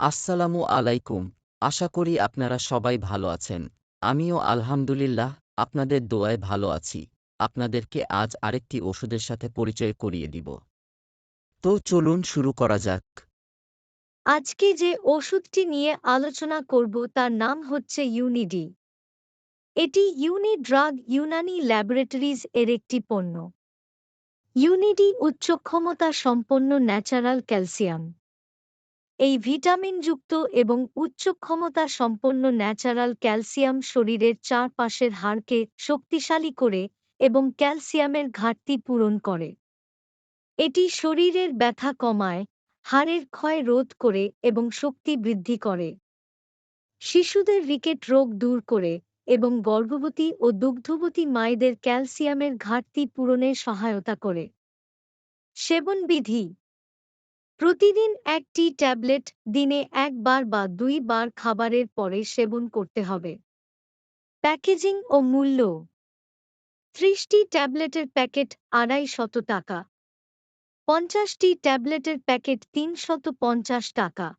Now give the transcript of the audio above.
আসসালামু আলাইকুম। আশা করি আপনারা সবাই ভালো আছেন। আমিও আলহামদুলিল্লাহ আপনাদের দোয়ায় ভালো আছি। আপনাদেরকে আজ আরেকটি ওষুধের সাথে পরিচয় করিয়ে দিব। তো চলুন শুরু করা যাক। আজকে যে ওষুধটি নিয়ে আলোচনা করব তার নাম হচ্ছে ইউনিডি। এটি ইউনি ড্রাগ ইউনানি ল্যাবরেটরিজ এর একটি পণ্য। ইউনিডি উচ্চ ক্ষমতা সম্পন্ন ন্যাচারাল ক্যালসিয়াম। এই ভিটামিনযুক্ত এবং উচ্চ ক্ষমতা সম্পন্ন ন্যাচারাল ক্যালসিয়াম শরীরের চারপাশের হাড়কে শক্তিশালী করে এবং ক্যালসিয়ামের ঘাটতি পূরণ করে। এটি শরীরের ব্যথা কমায়, হাড়ের ক্ষয় রোধ করে এবং শক্তি বৃদ্ধি করে। শিশুদের রিকেট রোগ দূর করে এবং গর্ভবতী ও দুগ্ধবতী মায়েদের ক্যালসিয়ামের ঘাটতি পূরণে সহায়তা করে। সেবনবিধি প্রতিদিন একটি ট্যাবলেট, দিনে একবার বা দুই বার খাবারের পরে সেবন করতে হবে। প্যাকেজিং ও মূল্য। ত্রিশটি ট্যাবলেটের প্যাকেট আড়াই শত টাকা। পঞ্চাশটি ট্যাবলেটের প্যাকেট তিনশত পঞ্চাশ টাকা।